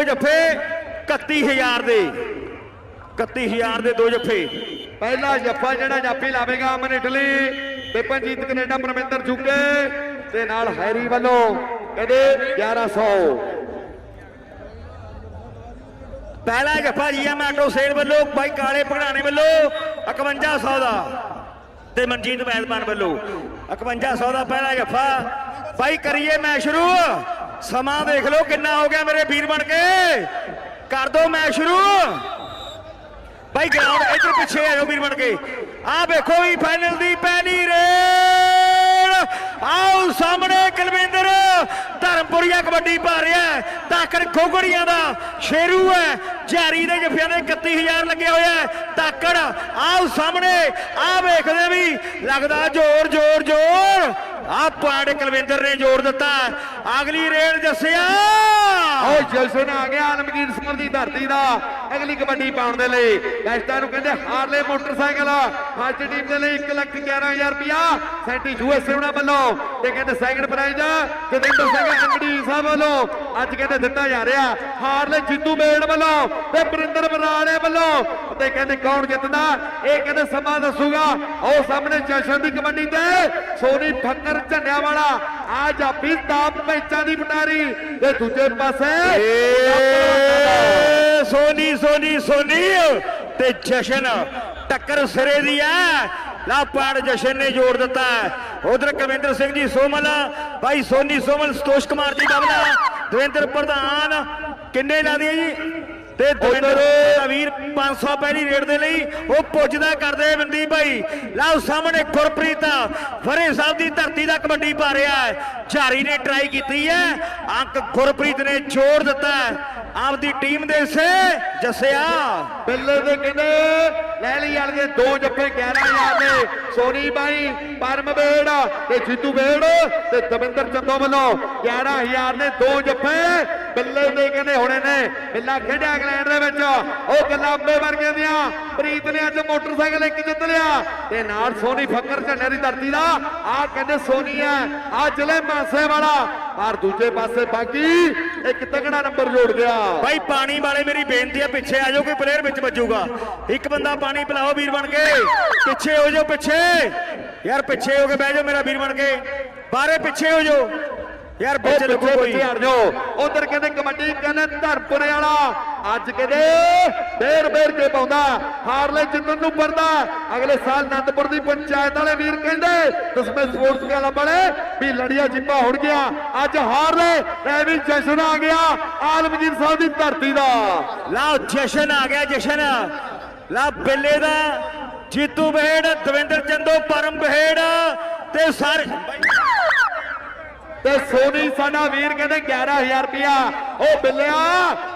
ਦੋ ਜੱਫੇ 31000 ਦੇ। 31000 ਦੇ ਦੋ ਜੱਫੇ। ਪਹਿਲਾ ਜੱਫਾ ਜਿਹੜਾ ਜਾਫੀ ਲਾਵੇਗਾ ਅਮਨ ਇਟਲੀ ਵਿਪਨਜੀਤ ਕੈਨੇਡਾ ਪਰਮਿੰਦਰ ਜੁਗੇ ਤੇ ਨਾਲ ਹੈਰੀ ਵੱਲੋਂ ਕਹਿੰਦੇ 1100 ਪਹਿਲਾ ਜੱਫਾ ਜੀਐਮ ਆਟੋ ਸੇਲ ਵੱਲੋਂ, ਬਾਈ ਕਾਲੇ ਭਗੜਾਣੇ ਵੱਲੋਂ 5100 ਦਾ ਤੇ ਮਨਜੀਤ ਮਹਿਲਵਾਨ ਵੱਲੋਂ। 5100 ਦਾ ਪਹਿਲਾ ਜੱਫਾ। ਬਾਈ ਕਰੀਏ ਮੈਂ ਸ਼ੁਰੂ। ਸਮਾਂ ਦੇਖ ਲਓ ਕਿੰਨਾ ਹੋ ਗਿਆ ਮੇਰੇ ਵੀਰ ਬਣ ਕੇ। ਕਰ ਦੋ ਮੈਂ ਸ਼ੁਰੂ। ਬਾਈ ਗਰਾਊਂਡ ਇੱਧਰ ਪਿੱਛੇ ਆਇਓ ਵੀਰ ਬਣ ਕੇ। ਆਹ ਵੇਖੋ ਵੀ ਫਾਈਨਲ ਦੀ ਪਹਿਲੀ ਰੇਡ ਆਓ ਸਾਹਮਣੇ ਕੁਲਵਿੰਦਰ। ਧਰਮਪੁਰੀਆ ਕਬੱਡੀ ਪਾ ਰਿਹਾ ਹੈ। ਖੋਗੜੀਆਂ ਦਾ ਸ਼ੇਰੂ ਹੈ। ਜਾਰੀ ਦੇ ਜਫਿਆਂ ਦੇ 31000 ਲੱਗਿਆ ਹੋਇਆ ਤਾਕੜ ਆਓ ਸਾਹਮਣੇ, ਆਹ ਵੇਖਦੇ ਵੀ ਲੱਗਦਾ ਜ਼ੋਰ ਜ਼ੋਰ ਜ਼ੋਰ। ਆਹ ਪੁਆੜੇ ਕੁਲਵਿੰਦਰ ਨੇ ਜ਼ੋਰ ਦਿੱਤਾ। ਅਗਲੀ ਰੇਡ ਦੱਸਿਆ ਓ ਜਸ਼ਨ ਆ ਗਿਆ, ਆਲਮਗੀਰ ਸਿੰਘ ਦੀ ਧਰਤੀ ਦਾ ਅਗਲੀ ਕਬੱਡੀ ਪਾਉਣ ਦੇ ਲਈ। ਗੈਸਟਾਂ ਨੂੰ ਕਹਿੰਦੇ ਹਾਰਲੇ ਮੋਟਰਸਾਈਕਲ। ਫਸਟ ਟੀਮ ਦੇ ਲਈ 1 ਲੱਖ 11000 ਰੁਪਿਆ ਸੈਂਟੀ ਯੂਐਸਏ ਉਹਨਾਂ ਵੱਲੋਂ। ਤੇ ਕਹਿੰਦੇ ਸੈਕੰਡ ਪ੍ਰਾਈਜ਼ ਜਤਿੰਦਰ ਸਿੰਘ ਅੰਗੜੀ ਸਾਹਿਬ ਵੱਲੋਂ। ਅੱਜ ਕਹਿੰਦੇ ਦਿੱਤਾ ਜਾ ਰਿਹਾ ਹਾਰਲੇ ਜਿੱਤੂ ਮੇੜ ਵੱਲੋਂ ਤੇ ਬਰਿੰਦਰ ਬਰਾੜੇ ਵੱਲੋਂ। ਤੇ ਕਹਿੰਦੇ ਕੌਣ ਜਿੱਤਦਾ? ਇਹ ਕਹਿੰਦੇ ਸਮਾਂ ਦੱਸੂਗਾ। ਉਹ ਸਾਹਮਣੇ ਜਸ਼ਨ ਦੀ ਕਬੱਡੀ ਤੇ ਸੋਨੀ ਫੱਕਰ ਝੰਡਿਆਂ ਵਾਲਾ ਆ ਜਾਪੀ ਤਾਪ ਪੈਚਾਂ ਦੀ ਪਟਾਰੀ। ਤੇ ਦੂਜੇ ਪਾਸੇ ਸੋਨੀ ਸੋਨੀ ਸੋਨੀ। ਤੇ ਜਸ਼ਨ ਟੱਕਰ ਸਿਰੇ ਦੀ ਹੈ ਲਾਪਾੜ ਜਸ਼ਨ ਨੇ ਜੋੜ ਦਿੱਤਾ। ਉਧਰ ਕਵਿੰਦਰ ਸਿੰਘ ਜੀ ਸੋਮਲ ਭਾਈ ਸੋਨੀ ਸੋਮਲ, ਸੰਤੋਸ਼ ਕੁਮਾਰ ਜੀ ਬਾਬਲਾ ਦਵਿੰਦਰ ਪ੍ਰਧਾਨ ਕਿੰਨੇ ਲਾ ਦਈਏ ਜੀ? ਤੇ ਦਵਿੰਦਰ ਦਾ ਵੀਰ 500 ਪਹਿਲੀ ਰੇਡ ਦੇ ਲਈ ਉਹ ਪੁੱਜਦਾ ਕਰਦੇ ਮਨਦੀਪ ਭਾਈ। ਲਓ ਸਾਹਮਣੇ ਗੁਰਪ੍ਰੀਤ ਫਰੇ ਸਾਹਿਬ ਦੀ ਧਰਤੀ ਦਾ ਕਬੱਡੀ ਪਾ ਰਿਹਾ ਹੈ। ਝਾਰੀ ਨੇ ਟਰਾਈ ਕੀਤੀ ਹੈ। ਅੰਕ ਗੁਰਪ੍ਰੀਤ ਨੇ ਜੋੜ ਦਿੱਤਾ ਆਪਦੀ ਟੀਮ ਦੇ ਸੇ ਜੱਸਿਆ। ਬਿੱਲੇ ਦੇ ਕਹਿੰਦੇ ਲੈ ਲਈ ਵਾਲੇ ਦੇ ਜੱਫੇ 11000 ਦੇ। ਸੋਨੀ ਬਾਈ ਪਰਮ ਬੇੜ ਤੇ ਜੀਤੂ ਬੇੜ ਤੇ ਦਵਿੰਦਰ ਚੰਦੋ ਵੱਲੋਂ 11000 ਦੇ ਦੋ ਜੱਫੇ। ਬਿੱਲੇ ਦੇ ਕਹਿੰਦੇ ਹੋਣੇ ਨੇ। ਬਿੱਲਾ ਖੇਡਿਆ ਇੰਗਲੈਂਡ ਦੇ ਵਿੱਚ। ਉਹ ਗੱਲਾਂ ਅੰਬੇ ਦੀਆਂ। ਪ੍ਰੀਤ ਨੇ ਅੱਜ ਮੋਟਰਸਾਈਕਲ ਇੱਕ ਜਿੱਤ ਲਿਆ। ਤੇ ਨਾਲ ਸੋਨੀ ਫੱਕਰ ਝੰਡੇ ਦੀ ਧਰਤੀ ਦਾ। ਆਹ ਕਹਿੰਦੇ ਸੋਨੀ ਹੈ ਆ ਜ਼ਿਲ੍ਹੇ ਮਾਸੇ ਵਾਲਾ। ਪਰ ਦੂਜੇ ਪਾਸੇ ਬਾਕੀ ਇੱਕ ਤਗੜਾ ਨੰਬਰ ਜੋੜ ਗਿਆ। ਭਾਈ ਪਾਣੀ ਵਾਲੇ ਮੇਰੀ ਬੇਨਤੀ ਹੈ ਪਿੱਛੇ ਆ ਜਾਓ, ਕੋਈ ਪਲੇਅਰ ਵਿੱਚ ਵੱਜੂਗਾ। ਇੱਕ ਬੰਦਾ ਪਾਣੀ ਪਿਲਾਓ, ਵੀਰ ਬਣ ਕੇ। ਪਿੱਛੇ ਹੋ ਜਾਓ, ਪਿੱਛੇ। ਯਾਰ, ਪਿੱਛੇ ਹੋ ਕੇ ਬਹਿ ਜਾਓ, ਮੇਰਾ ਵੀਰ ਬਣ ਕੇ। ਬਾਰੇ ਪਿੱਛੇ ਹੋ ਜਾਓ। ਯਾਰ ਵਿੱਚ ਲੱਗੋ ਪਿੱਛੇ ਕੋਈ। ਪਿੱਛੇ ਹਟ ਜਾਓ। ਉਧਰ ਕਹਿੰਦੇ ਕਬੱਡੀ ਕਹਿੰਦੇ ਧਰਮਪੁਰੇ ਵਾਲਾ। ਅੱਜ ਕਹਿੰਦੇ ਫੇਰ ਫੇਰ ਕੇ ਪਾਉਂਦਾ। ਹਾਰਲੇ ਜਿੱਤਣ ਨੂੰ ਪਰਦਾ। ਅਗਲੇ ਸਾਲ ਆਨੰਦਪੁਰ ਦੀ ਪੰਚਾਇਤ ਵਾਲੇ ਵੀਰ ਕਹਿੰਦੇ ਦਸਵੇਂ ਸਪੋਰਟਸ ਵਾਲੇ ਵੀ ਲੜੀਆਂ ਜਿੱਪਾ ਹੁਣ ਗਿਆ। ਅੱਜ ਹਾਰਲੇ ਐ ਵੀ ਜਸ਼ਨ ਆ ਗਿਆ ਆਲਮਗੀਰ ਸਾਹਿਬ ਦੀ ਧਰਤੀ ਦਾ। ਲਓ ਜਸ਼ਨ ਆ ਗਿਆ ਜਸ਼ਨ। ਲਾ ਬਿੱਲੇ ਦਾ ਜੀਤੂ ਬਹੇੜ ਦਵਿੰਦਰ ਚੰਦੋ ਪਰਮ ਬਹੇੜ ਤੇ ਸਾਰੇ ਤੇ ਸੋਨੀ ਸਾਡਾ ਵੀਰ ਕਹਿੰਦੇ 11000 ਰੁਪਿਆ ਉਹ ਬਿੱਲਿਆ,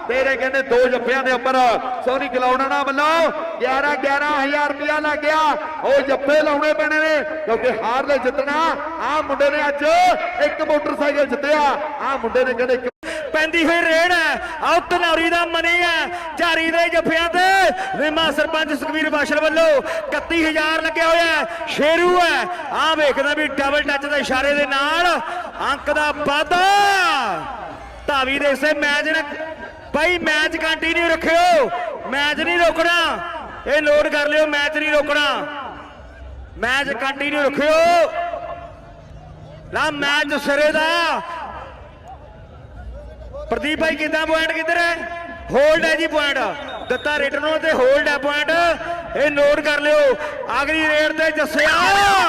ਤੇਰੇ ਕਹਿੰਦੇ ਦੋ ਜੱਫਿਆਂ ਦੇ ਉੱਪਰ। ਸੋਨੀ ਗਲਾਉਣਾ ਵੱਲੋਂ 11 11000 ਰੁਪਿਆ ਲੱਗ ਗਿਆ। ਉਹ ਜੱਫੇ ਲਾਉਣੇ ਪੈਣੇ ਨੇ, ਕਿਉਂਕਿ ਹਾਰ ਲੈ ਜਿੱਤਣਾ। ਆ ਮੁੰਡੇ ਨੇ ਅੱਜ ਇੱਕ ਮੋਟਰਸਾਈਕਲ ਜਿੱਤਿਆ। ਆ ਮੁੰਡੇ ਨੇ ਕਹਿੰਦੇ ਪੈਂਦੀ ਹੋਈ ਰੇਡ ਹੈ। ਆਉ ਧਨੌਰੀ ਦਾ ਮਨੀ ਹੈ। ਜਾਰੀ ਦੇ ਜੱਫਿਆਂ ਤੇ ਵਿਮਾ ਸਰਪੰਚ ਸੁਖਵੀਰ ਬਾਸ਼ਲ ਵੱਲੋਂ 31000 ਲੱਗਿਆ ਹੋਇਆ ਸ਼ੇਰੂ ਹੈ। ਆ ਵੇਖਦਾ ਵੀ ਡਬਲ ਟੱਚ ਦੇ ਇਸ਼ਾਰੇ ਦੇ ਨਾਲ ਅੰਕ ਦਾ ਵਾਧਾ। ਧਾਵੀ ਦੇ ਸੇ ਮੈਚ ਨੇ ਭਾਈ ਮੈਚ ਕੰਟੀਨਿਊ ਰੱਖਿਓ। ਮੈਚ ਨਹੀਂ ਰੋਕਣਾ। ਇਹ ਨੋਟ ਕਰ ਲਿਓ, ਮੈਚ ਨਹੀਂ ਰੋਕਣਾ। ਮੈਚ ਕੰਟੀਨਿਊ ਰੱਖਿਓ। ਲਾ ਮੈਚ ਸਿਰੇ ਦਾ। ਪ੍ਰਦੀਪ ਭਾਈ ਕਿਦਾਂ ਪੁਆਇੰਟ ਕਿੱਧਰ ਹੈ? ਹੋਲਡ ਹੈ ਜੀ ਪੁਆਇੰਟ ਦਿੱਤਾ ਰਿਟਰਨ ਤੇ ਹੋਲਡ ਹੈ ਪੁਆਇੰਟ ਇਹ ਨੋਟ ਕਰ ਲਿਓ। ਅਗਲੀ ਰੇਡ ਤੇ ਜੱਸਿਆ।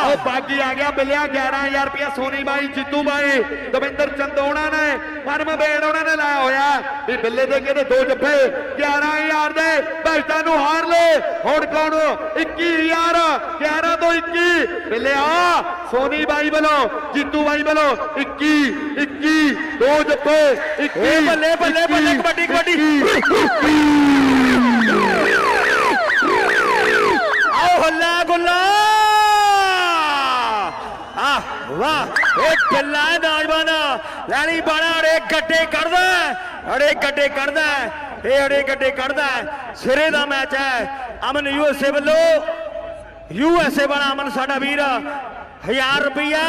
ਉਹ ਬਾਗੀ ਆ ਗਿਆ ਬਿੱਲਿਆ 11000 ਰੁਪਿਆ ਸੋਨੀ ਬਾਈ ਜਿੱਤੂ ਬਾਈ। ਦਵਿੰਦਰ ਚੰਦੋਣਾ ਨੇ ਪਰਮ ਬੇੜ ਉਹਨਾਂ ਨੇ ਲਾਇਆ ਹੋਇਆ। ਵੀ ਬਿੱਲੇ ਦੇ ਕਹਿੰਦੇ ਦੋ ਜੱਫੇ 11000 ਦੇ ਭਗਤਾਂ ਨੂੰ ਹਾਰ ਲੈ ਹੁਣ ਕੌਣ? 21000 11 ਤੋਂ 21 ਬਿੱਲਿਆ ਸੋਨੀ ਬਾਈ ਵੱਲੋਂ ਜਿੱਤੂ ਬਾਈ ਵੱਲੋਂ। 21 21 ਦੋ ਜੱਫੇ 21 ਏ ਬੱਲੇ ਬੱਲੇ ਬੱਲੇ 21, ਕਬੱਡੀ ਕਬੱਡੀ। ਆਓ ਗੁੱਲਾ। ਆ, ਵਾਹ, ਇਹ ਗੱਲਾ ਨੌਜਵਾਨ। ਲੈਣੀ ਬਾਣਾ, ਅੜੇ ਗੱਡੇ ਕੱਢਦਾ ਅੜੇ ਗੱਡੇ ਕੱਢਦਾ ਇਹ ਅੜੇ ਗੱਡੇ ਕੱਢਦਾ ਸਿਰੇ ਦਾ ਮੈਚ ਹੈ, ਅਮਨ ਯੂਐਸਏ ਵੱਲੋਂ। ਯੂਐਸਏ ਵਾਲਾ ਅਮਨ, ਸਾਡਾ ਵੀਰ 1000 ਰੁਪਈਆ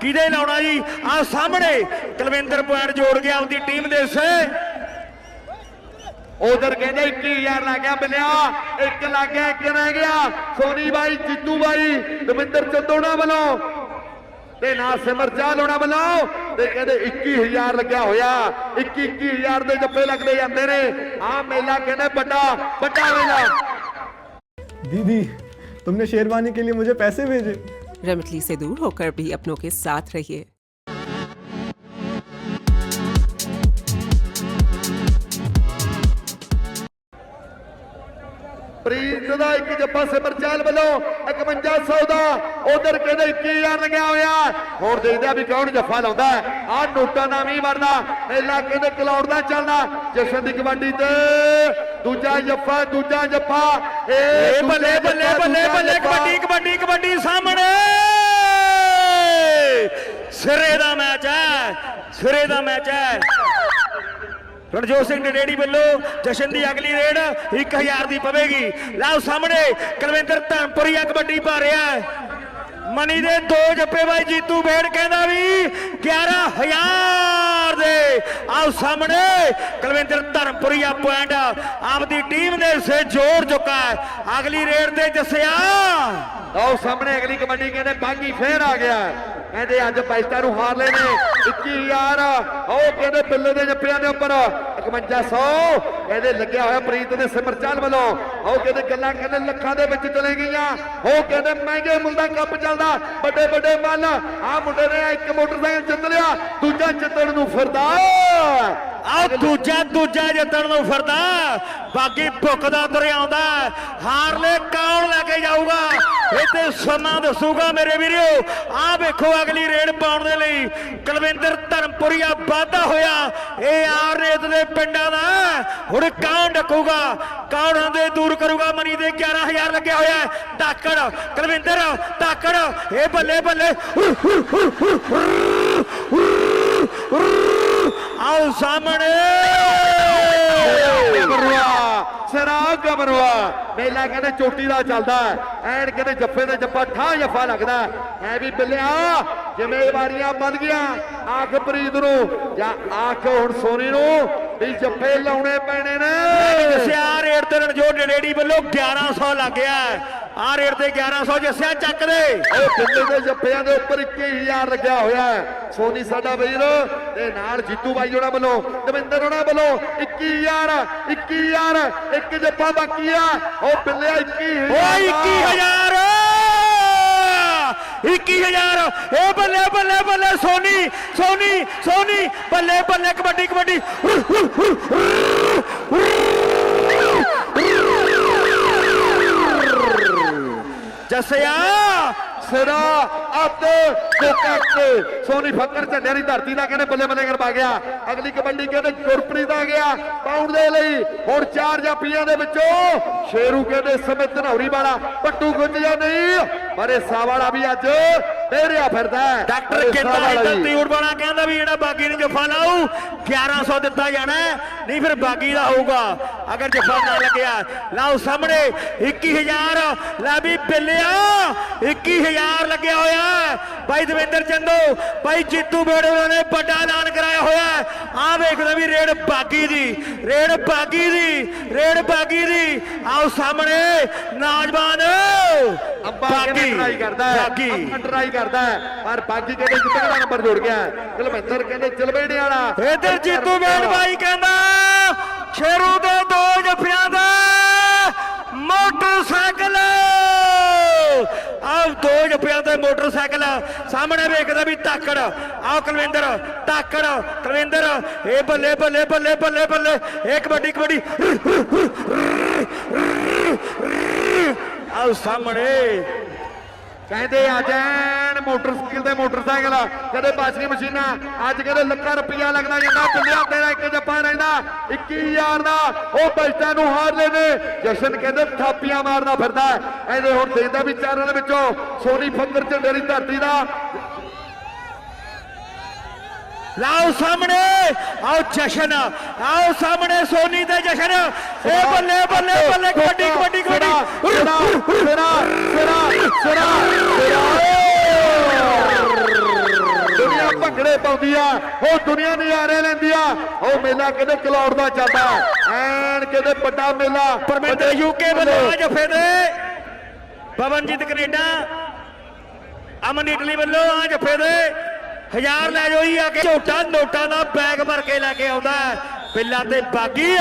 ਕਿਹਦੇ ਲਾਉਣਾ ਜੀ? ਆ ਸਾਹਮਣੇ ਕੁਲਵਿੰਦਰ ਪੁਆਇੰਟ ਜੋੜ ਗਿਆ ਆਪਦੀ ਟੀਮ ਦੇ ਸੇ। ਉਧਰ ਕਹਿੰਦੇ 21000 ਲੱਗ ਗਿਆ ਬਿਲਿਆ ਇੱਕ ਲੱਗ ਗਿਆ ਇੱਕ ਰਹਿ ਗਿਆ ਸੋਨੀ ਬਾਈ ਜੀਤੂ ਬਾਈ ਦਵਿੰਦਰ ਚੰਦੋਣਾ ਵੱਲੋਂ ਤੇ ਨਾ ਸਿਮਰ ਚਾਹ ਲੋਣਾ ਵੱਲੋਂ ਤੇ ਕਹਿੰਦੇ 21000 ਲੱਗਿਆ ਹੋਇਆ 21 21000 ਦੇ ਜੱਫੇ ਲੱਗਦੇ ਜਾਂਦੇ ਨੇ ਆ ਮੇਲਾ ਕਹਿੰਦੇ ਵੱਡਾ ਵੱਡਾ ਮੇਲਾ दीदी तुमने शेरवानी के लिए मुझे पैसे भेजे रेमिटली से दूर होकर भी अपनों के साथ रहिए ਪ੍ਰੀਤ ਦਾ ਇੱਕ ਜੱਫਾ ਸਿਮਰ ਚਾਲ ਵੱਲੋਂ 5100 ਦਾ। ਉਧਰ ਕਹਿੰਦੇ 21000 ਲੱਗਿਆ ਹੋਇਆ? ਹੁਣ ਦੇਖਦੇ ਆ ਵੀ ਕੌਣ ਜੱਫਾ ਲਾਉਂਦਾ ਆ ਨੋਟਾਂ ਦਾ ਵੀ ਵਰਦਾ। ਮੇਲਾ ਕਹਿੰਦੇ ਕਲੌੜ ਦਾ ਚੱਲਦਾ। ਜਸ਼ਨ ਦੀ ਕਬੱਡੀ ਤੇ ਦੂਜਾ ਜੱਫਾ ਦੂਜਾ ਜੱਫਾ। ਏ ਬੱਲੇ ਬੱਲੇ ਬੱਲੇ ਬੱਲੇ। ਕਬੱਡੀ ਕਬੱਡੀ ਕਬੱਡੀ ਸਾਹਮਣੇ। ਸਿਰੇ ਦਾ ਮੈਚ ਹੈ। ਸਿਰੇ ਦਾ ਮੈਚ ਹੈ। ਰਣਜੋਤ ਸਿੰਘ ਡੇੜੀ ਵੱਲੋਂ ਜਸ਼ਨ ਦੀ ਅਗਲੀ ਰੇਡ 1000 ਦੀ ਪਵੇਗੀ। ਲਓ ਸਾਹਮਣੇ ਕੁਲਵਿੰਦਰ ਧਨਪੁਰੀਆ ਕਬੱਡੀ ਪਾ ਰਿਹਾ ਹੈ। ਮਨੀ ਦੇ ਦੋ ਜੱਪੇ ਬਾਈ ਜੀਤੂ ਬੇੜ ਕਹਿੰਦਾ ਵੀ 11000 ਦੇ। ਆਓ ਸਾਹਮਣੇ, ਕੁਲਵਿੰਦਰ ਧਰਮਪੁਰੀਆ ਪੁਆਇੰਟ। ਆਪਦੀ ਟੀਮ ਦੇ ਸੇ ਜੋੜ ਚੁੱਕਾ ਹੈ। ਅਗਲੀ ਰੇਡ ਤੇ ਜੱਸਿਆ। ਆਓ ਸਾਹਮਣੇ ਅਗਲੀ ਕਬੱਡੀ ਕਹਿੰਦੇ ਬਾਗੀ ਫੇਰ ਆ ਗਿਆ ਕਹਿੰਦੇ ਅੱਜ ਪੈਸਟਾ ਨੂੰ ਹਾਰ ਲਏ ਨੇ 21000 ਉਹ ਕਹਿੰਦੇ ਬਿੱਲੇ ਦੇ ਜੱਫਿਆਂ ਦੇ ਉੱਪਰ। 5100 ਕਹਿੰਦੇ ਲੱਗਿਆ ਹੋਇਆ ਪ੍ਰੀਤ ਦੇ ਸਿਮਰ ਚਾਲ ਵੱਲੋਂ ਉਹ ਕਹਿੰਦੇ ਗੱਲਾਂ ਕਹਿੰਦੇ ਲੱਖਾਂ ਦੇ ਵਿੱਚ ਚਲੇ ਗਈਆਂ। ਉਹ ਕਹਿੰਦੇ ਮਹਿੰਗੇ ਦਾ ਕੱਪ ਚੱਲਦਾ। ਵੱਡੇ ਵੱਡੇ ਮੱਲ। ਆ ਮੁੰਡੇ ਨੇ ਇੱਕ ਮੋਟਰਸਾਈਕਲ ਜਿੱਤ ਲਿਆ। ਦੂਜਾ ਜਿੱਤਣ ਨੂੰ ਫਿਰਦਾ। ਆਓ ਦੂਜਾ ਦੂਜਾ ਜਿੱਤਣ ਨੂੰ ਫਿਰਦਾ। ਬਾਕੀ ਭੁੱਖਦਾ ਤੁਰਿਆ ਆਉਂਦਾ। ਹਾਰ ਲੈ ਕੌਣ ਲੈ ਕੇ ਜਾਊਗਾ? ਇਹ ਤੇ ਸਮਾਂ ਦੱਸੂਗਾ ਮੇਰੇ ਵੀਰੋ। ਆਹ ਵੇਖੋ ਅਗਲੀ ਰੇਡ ਪਾਉਣ ਦੇ ਲਈ ਕੁਲਵਿੰਦਰ ਧਰਮਪੁਰੀਆ ਵਾਧਾ ਹੋਇਆ। ਇਹ ਆਰ ਰੇਤ ਦੇ ਪਿੰਡਾਂ ਦਾ। ਹੁਣ ਕੌਣ ਡਕੂਗਾ। ਕੌਣ ਹੰਦੇ ਦੂਰ ਕਰੂਗਾ। ਮਨੀ ਦੇ 11000 ਲੱਗਿਆ ਹੋਇਆ ਹੈ। ਧਾਕੜ, ਕੁਲਵਿੰਦਰ, ਧਾਕੜ। ਇਹ ਬੱਲੇ ਬੱਲੇ। ਆਓ ਸਾਹਮਣੇ। ਸਰਾ ਗਬਰੂਆ ਮੇਲਾ ਕਹਿੰਦੇ ਚੋਟੀ ਦਾ ਚੱਲਦਾ ਐਨ ਕਹਿੰਦੇ ਜੱਫੇ ਦੇ ਜੱਫਾ, ਠਾਹ ਜੱਫਾ ਲੱਗਦਾ ਐ ਵੀ ਬਿੱਲਿਆ, ਜ਼ਿੰਮੇਵਾਰੀਆਂ ਵੱਧ ਗਈਆਂ। ਆਖ ਪ੍ਰੀਤ ਨੂੰ, ਜਾਂ ਆਖ ਹੁਣ ਸੋਨੀ ਨੂੰ ਵੀ ਜੱਫੇ ਲਾਉਣੇ ਪੈਣੇ ਨੇ। ਜੱਸਿਆ ਰੇਡ ਤੇ ਰਣਜੋਤ ਡੜੇੜੀ ਵੱਲੋਂ 1100 ਲੱਗ ਗਿਆ ਆ ਰੇਡ ਤੇ 1100 ਜੱਸਿਆ ਚੱਕ ਦੇ ਉਹ ਬਿੱਲੇ ਦੇ ਜੱਫਿਆਂ ਦੇ ਉੱਪਰ 21000 ਲੱਗਿਆ ਹੋਇਆ ਹੈ। ਸੋਨੀ ਸਾਡਾ ਵੀਰ ਤੇ ਨਾਲ ਜੀਤੂ ਬਾਈ ਹੋਣਾ ਵੱਲੋਂ ਦਵਿੰਦਰ ਹੋਣਾ ਵੱਲੋਂ 21000 21000 ਇੱਕ ਜੱਫਾ ਬਾਕੀ ਆ ਉਹ ਬਿੱਲਿਆ 21000 ਓ 21000 21000 ਏ ਬੱਲੇ ਬੱਲੇ ਬੱਲੇ ਸੋਨੀ ਸੋਨੀ ਸੋਨੀ ਬੱਲੇ ਬੱਲੇ ਕਬੱਡੀ ਕਬੱਡੀ ਜੱਸਿਆ, ਸਿਰਾ ਅੱਤ ਕੋਕੱਟ ਸੋਨੀ ਫੱਕਰ ਝੰਡਿਆਂ ਦੀ ਧਰਤੀ ਦਾ ਕਹਿੰਦੇ ਬੱਲੇ ਬੱਲੇ ਕਰ ਪਾ ਗਿਆ। ਅਗਲੀ ਕਬੱਡੀ ਕਹਿੰਦੇ ਗੁਰਪ੍ਰੀਤ ਆ ਗਿਆ। ਪਾਉਣ ਦੇ ਲਈ ਹੁਣ ਚਾਰ ਜਾਪੀਆਂ ਦੇ ਵਿੱਚੋਂ ਸ਼ੇਰੂ ਕਹਿੰਦੇ ਸਮਿਤ ਧਨੌਰੀ ਵਾਲਾ। ਪੱਟੂ ਗੁੰਜਿਆ ਨਹੀਂ, ਪਰ ਇਹ ਵਾਲਾ ਵੀ ਅੱਜ ਫੇਰਿਆ ਫਿਰਦਾ। ਡਾਕਟਰ ਵਾਲਾ ਇੱਧਰ। ਤਿਊੜ ਵਾਲਾ ਕਹਿੰਦਾ ਵੀ ਜਿਹੜਾ ਬਾਗੀ ਨੂੰ ਜਫਾ ਲਾਊ 1100 ਦਿੱਤਾ ਜਾਣਾ ਨਹੀਂ ਫਿਰ ਬਾਗੀ ਦਾ ਹੋਊਗਾ ਅਗਰ ਜਫਾ ਨਾ ਲੱਗਿਆ ਲਾਓ ਸਾਹਮਣੇ 21000 ਲੈ ਵੀ ਬਿੱਲਿਆ 21000 ਲੱਗਿਆ ਹੋਇਆ। ਭਾਈ ਦਵਿੰਦਰ ਚੰਦੋ ਭਾਈ ਜੀਤੂ ਬੇੜੇ ਉਹਨਾਂ ਨੇ ਵੱਡਾ ਐਲਾਨ ਕਰਾਇਆ ਹੋਇਆ। ਆਹ ਵੇਖਦੇ ਵੀ ਰੇਡ ਬਾਗੀ ਦੀ ਰੇਡ ਬਾਗੀ ਦੀ ਰੇਡ ਬਾਗੀ ਦੀ ਆਓ ਸਾਹਮਣੇ ਨੌਜਵਾਨ ਅੰਬਾ ਕਹਿੰਦੇ ਟਰਾਈ ਕਰਦਾ ਹੈ ਬਾਗੀ ਟਰਾਈ ਕਰਦਾ ਪਰ ਬਾਗੀ ਕਹਿੰਦੇ ਇੱਕ ਤਗੜਾ ਨੰਬਰ ਜੋੜ ਗਿਆ ਕੁਲਵਿੰਦਰ ਕਹਿੰਦੇ ਚਲਵੇੜੇ ਵਾਲਾ। ਇਧਰ ਜੀਤੂ ਬੇੜ ਬਾਈ ਕਹਿੰਦਾ, ਸ਼ੇਰੂ ਦੇ ਦੋ ਜਫਿਆਂ ਦਾ ਮੋਟਰਸਾਈਕਲ। ਆਹ ਦੋ ਜਫਿਆਂ ਦੇ ਮੋਟਰਸਾਈਕਲ ਸਾਹਮਣੇ ਵੇਖਦਾ ਵੀ ਤਾਕੜ। ਆਹ ਕੁਲਵਿੰਦਰ, ਤਾਕੜ, ਕੁਲਵਿੰਦਰ। ਇਹ ਬੱਲੇ ਬੱਲੇ ਬੱਲੇ ਬੱਲੇ ਬੱਲੇ। ਇਹ ਕਬੱਡੀ ਕਬੱਡੀ। ਆਹ ਸਾਹਮਣੇ ਕਹਿੰਦੇ ਅੱਜ ਐਨ ਮੋਟਰਸਾਈਕਲ ਤੇ ਮੋਟਰਸਾਈਕਲ ਕਦੇ ਬਾਸੀ ਮਸ਼ੀਨਾਂ ਅੱਜ ਕਹਿੰਦੇ ਲੱਖਾਂ ਰੁਪਈਆ ਲੱਗਦਾ ਜਾਂਦਾ ਪਿੰਡਿਆ ਤੇਰਾ ਇੱਕ ਜੱਪਾ ਰਹਿੰਦਾ 21000 ਦਾ ਉਹ ਬੈਸਟਾਂ ਨੂੰ ਹਾਰ ਲਏ ਨੇ ਜਸ਼ਨ ਕਹਿੰਦੇ ਥਾਪੀਆਂ ਮਾਰਦਾ ਫਿਰਦਾ। ਇਹਦੇ ਹੁਣ ਦੇਖਦਾ ਵੀ ਚਾਰਾਂ ਦੇ ਵਿੱਚੋਂ ਸੋਨੀ ਫੱਕਰ ਝੰਡੇ ਦੀ ਧਰਤੀ ਦਾ। ਲਾਓ ਸਾਹਮਣੇ ਆਓ ਜਸ਼ਨ ਆਓ ਸਾਹਮਣੇ ਸੋਨੀ ਤੇ ਜਸ਼ਨ। ਇਹ ਬੱਲੇ ਬੱਲੇ ਬੱਲੇ ਕਬੱਡੀ ਕਬੱਡੀ ਕਬੱਡੀ। ਸਿਰਾ ਸਿਰਾ ਸਿਰਾ ਭੰਗੜੇ ਪਾਉਂਦੀ ਆ ਉਹ ਦੁਨੀਆ ਨਜ਼ਾਰੇ ਲੈਂਦੀ ਆ। ਉਹ ਮੇਲਾ ਕਹਿੰਦੇ ਕਲੌੜ ਦਾ ਚੱਲਦਾ ਐਨ ਕਹਿੰਦੇ ਵੱਡਾ ਮੇਲਾ? ਪਰਮਿੰਦਰ ਯੂਕੇ ਵੱਲੋਂ ਆ ਜਫੇ ਦੇ ਪਵਨਜੀਤ ਕੈਨੇਡਾ ਅਮਨ ਇਟਲੀ ਵੱਲੋਂ ਆ ਜਫੇ ਦੇ ਹਜ਼ਾਰ ਲੈ ਜਾਓ ਜੀ ਆ ਕੇ ਝੋਟਾ ਨੋਟਾਂ ਦਾ ਬੈਗ ਭਰ ਕੇ ਲੈ ਕੇ ਆਉਂਦਾ। ਪਿੱਲਾ ਤੇ ਬਾਗੀ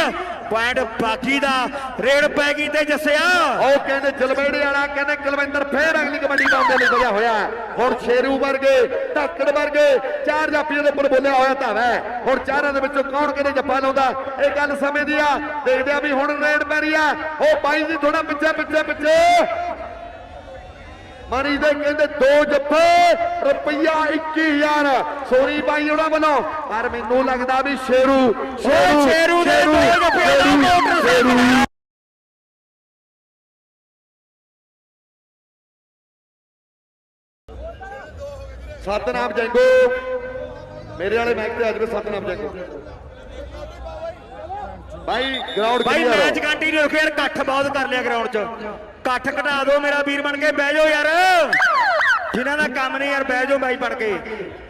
ਪੁਆਇੰਟ ਬਾਗੀ ਦਾ, ਰੇਡ ਪੈ ਗਈ ਤੇ ਜੱਸਿਆ। ਉਹ ਕਹਿੰਦੇ ਜਲਵੇੜੇ ਵਾਲਾ, ਕਹਿੰਦੇ ਕੁਲਵਿੰਦਰ ਫੇਰ ਅਗਲੀ ਕਬੱਡੀ ਪਾਉਣ ਦੇ ਲਈ ਵਧਿਆ ਹੋਇਆ। ਹੁਣ ਸ਼ੇਰੂ ਵਰਗੇ ਢੱਕੜ ਵਰਗੇ, ਚਾਰ ਜਾਪੀਆਂ ਦੇ ਉੱਪਰ ਬੋਲਿਆ ਹੋਇਆ ਧਾਵਾ ਹੈ। ਹੁਣ ਚਾਰਾਂ ਦੇ ਵਿੱਚੋਂ ਕੌਣ ਕਹਿੰਦੇ ਜੱਪਾ ਲਾਉਂਦਾ? ਇਹ ਗੱਲ ਸਮੇਂ ਦੀ ਆ। ਦੇਖਦੇ ਆ ਵੀ ਹੁਣ ਰੇਡ ਪੈ ਰਹੀ ਆ। ਉਹ ਬਾਈ ਜੀ ਥੋੜਾ ਪਿੱਛੇ ਪਿੱਛੇ ਪਿੱਛੇ। ਮਣੀ ਦੇ ਕਹਿੰਦੇ ਦੋ ਜੱਫੇ ਰੁਪਈਆ 21000 ਸੋਨੀ ਬਾਈ ਉਹਨਾਂ ਵੱਲੋਂ। ਪਰ ਮੈਨੂੰ ਲੱਗਦਾ ਵੀ ਸ਼ੇਰੂ ਸ਼ੇਰੂ ਦੇ ਦੋ ਜੱਫਿਆਂ ਦਾ ਮੋਟਰਸਾਈਕਲ। ਸਤਨਾਮ ਜੰਗੋ। ਮੇਰੇ ਵਾਲੇ ਮੈਚ ਤੇ ਅੱਜ ਵੀ ਸਤਨਾਮ ਜੰਗੋ। ਬਾਈ ਗਰਾਊਂਡ ਕਲੀਅਰ ਮੈਚ ਕੰਟੀਨਿਊ ਰੱਖੋ ਯਾਰ ਇਕੱਠ ਬਹੁਤ ਕਰ ਲਿਆ ਗਰਾਊਂਡ 'ਚ। ਇਕੱਠ ਘਟਾ ਦਿਓ ਮੇਰਾ ਵੀਰ ਬਣ ਕੇ ਬਹਿ ਜਾਓ ਯਾਰ। ਜਿਨ੍ਹਾਂ ਦਾ ਕੰਮ ਨਹੀਂ ਯਾਰ ਬਹਿ ਜਾਓ ਬਾਈ ਬਣ ਕੇ।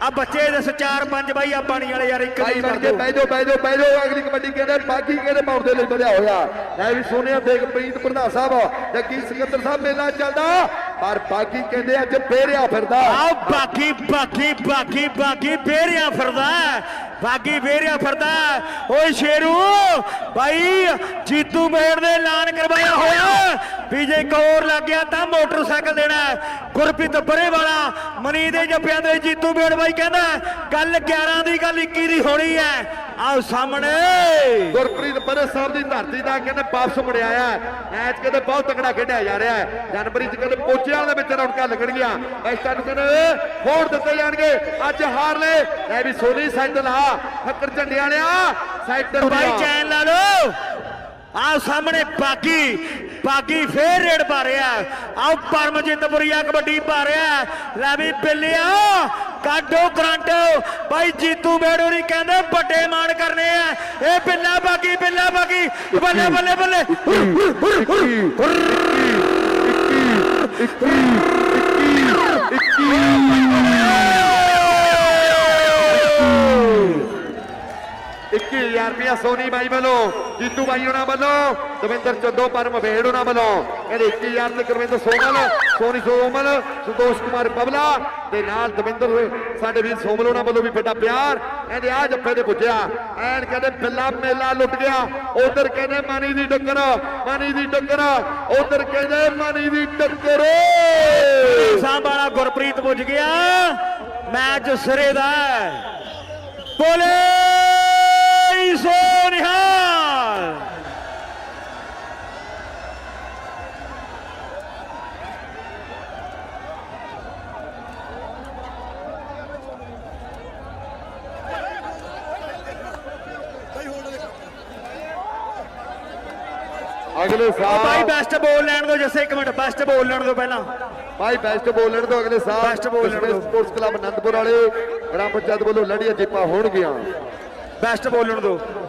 ਆ ਬੱਚੇ ਦੱਸ ਚਾਰ ਪੰਜ ਬਾਈ ਆ ਪਾਣੀ ਵਾਲੇ ਯਾਰ ਇੱਕ ਬਾਈ ਬਣ ਕੇ ਬਹਿ ਜਾਓ ਬਹਿ ਜਾਓ ਬਹਿ ਜਾਓ। ਅਗਲੀ ਕਬੱਡੀ ਕਹਿੰਦੇ ਬਾਕੀ ਕਹਿੰਦੇ ਪਾਉਣ ਦੇ ਲਈ ਵਧਿਆ ਹੋਇਆ। ਲੈ ਵੀ ਸੋਨਿਆ ਦੇਖ ਪ੍ਰੀਤ ਪ੍ਰਧਾਨ ਸਾਹਿਬ ਜੱਗੀ ਸਿਕੰਦਰ ਸਾਹਿਬ ਮੇਲਾ ਚੱਲਦਾ। ਪਰ ਬਾਕੀ ਕਹਿੰਦੇ ਅੱਜ ਫੇਰਿਆ ਫਿਰਦਾ। ਆ ਬਾਕੀ ਬਾਕੀ ਬਾਕੀ ਬਾਕੀ ਫੇਰਿਆ ਫਿਰਦਾ। ਬਾਕੀ ਫੇਰਿਆ ਫਿਰਦਾ। ਓਏ ਸ਼ੇਰੂ ਭਾਈ ਜੀਤੂ ਮੇੜ ਦੇ ਐਲਾਨ ਕਰਵਾਇਆ ਹੋਇਆ। ਵੀ ਜੇ ਕੌਰ ਲੱਗ ਗਿਆ ਤਾਂ ਮੋਟਰਸਾਈਕਲ ਦੇਣਾ ਹੈ। ਗੁਰਪ੍ਰੀਤ ਬਰੇ ਵਾਲਾ ਮਨੀ ਦੇ ਜੱਫਿਆਂ ਦੇ ਜੀਤੂ ਮੇੜ ਬਾਈ ਕਹਿੰਦਾ ਗੱਲ 11 ਦੀ ਗੱਲ 21 ਦੀ ਹੋਣੀ ਹੈ। ਆਓ ਸਾਹਮਣੇ। ਗੁਰਪ੍ਰੀਤ ਬਰੇ ਸਾਹਿਬ ਦੀ ਧਰਤੀ ਦਾ ਕਹਿੰਦੇ ਵਾਪਸ ਮੁੜਿਆ ਆ ਮੈਚ ਕਹਿੰਦੇ ਬਹੁਤ ਤਕੜਾ ਖੇਡਿਆ ਜਾ ਰਿਹਾ ਹੈ। ਜਨਵਰੀ ਚ ਕਹਿੰਦੇ ਪੋਚਿਆਂ ਦੇ ਵਿੱਚ ਰੌਣਕਾਂ ਲੱਗਣਗੀਆਂ। ਮੈਚਾਂ ਨੂੰ ਕਹਿੰਦੇ ਹੋਰ ਦਿੱਤੇ ਜਾਣਗੇ। ਅੱਜ ਹਾਰ ਲੈ ਲੈ ਵੀ ਸੋਨੀ ਸਾਈਕਲ ਆ। ਫੱਕਰ ਝੰਡੇ ਵਾਲਿਆ। ਸਾਈਕਲ ਬਾਈ ਚੈਨ ਲਾ ਲਓ। ਆਹ ਸਾਹਮਣੇ ਬਾਗੀ ਬਾਗੀ ਫੇਰ ਰੇਡ ਪਾ ਰਿਹਾ ਆਹ ਪਰਮਜਿੰਦਪੁਰੀਆ ਕਬੱਡੀ ਪਾ ਰਿਹਾ ਲੈ ਵੀ ਬਿੱਲਿਆ ਕਾਡੋ ਕਰੰਟ। ਬਾਈ ਜੀਤੂ ਬੇੜੋਰੀ ਕਹਿੰਦੇ, ਵੱਡੇ ਮਾਣ ਕਰਨੇ ਆ। ਇਹ ਬਿੱਲਾ ਬਾਗੀ ਬਿੱਲਾ ਬਾਗੀ। ਬੱਲੇ ਬੱਲੇ ਬੱਲੇ। ਇੱਕੀ ਰੁਪਇਆ ਸੋਨੀ ਬਾਈ ਵੱਲੋਂ, ਜੀਤੂ ਬਾਈ ਉਹਨਾਂ ਵੱਲੋਂ, ਦਵਿੰਦਰ ਚੰਦੋ, ਪਰਮ ਭੇੜ ਉਹਨਾਂ ਵੱਲੋਂ, ਕਹਿੰਦੇ 21000 ਤੇ ਗੁਰਵਿੰਦਰ ਸੋਮਲ, ਸੋਨੀ ਸੋਮਲ, ਸੰਤੋਸ਼ ਕੁਮਾਰ ਪਬਲਾ ਤੇ ਨਾਲ ਦਵਿੰਦਰ ਸਾਡੇ ਵੀਰ ਸੋਮਲ ਉਹਨਾਂ ਵੱਲੋਂ ਵੀ ਵੱਡਾ ਪਿਆਰ, ਕਹਿੰਦੇ ਆ ਜੱਫੇ ਦੇ ਪੁੱਜਿਆ, ਐਨ ਕਹਿੰਦੇ ਬਿੱਲਾ ਮੇਲਾ ਲੁੱਟ ਗਿਆ, ਉਧਰ ਕਹਿੰਦੇ ਮਾਨੀ ਦੀ ਟੱਕਰ, ਮਾਨੀ ਦੀ ਟੱਕਰ, ਉਧਰ ਕਹਿੰਦੇ ਮਾਨੀ ਦੀ ਟੱਕਰ। ਸਾਂਭਾਲਾ ਗੁਰਪ੍ਰੀਤ ਪੁੱਜ ਗਿਆ, ਮੈਚ ਸਿਰੇ ਦਾ ਬੋਲੇ! ਅਗਲੇ ਸਾਲ ਬੈਸਟ ਬੋਲ ਲੈਣ ਦਿਓ ਜੱਸੇ ਇੱਕ ਮਿੰਟ ਬੈਸਟ ਬੋਲ ਲੈਣ ਦਿਓ ਪਹਿਲਾਂ। ਭਾਈ ਬੈਸਟ ਬੋਲਰ ਤੋਂ ਅਗਲੇ ਸਾਲ bowler ਤੋਂ। ਸਪੋਰਟਸ ਕਲੱਬ ਅਨੰਦਪੁਰ ਵਾਲੇ ਗ੍ਰਾਮ ਪੰਚਾਇਤ ਵੱਲੋਂ ਲੜੀਆਂ ਜਿੱਪਾਂ ਹੋਣਗੀਆਂ। ਬੈਸਟ ਬੋਲਣ ਦਿਓ।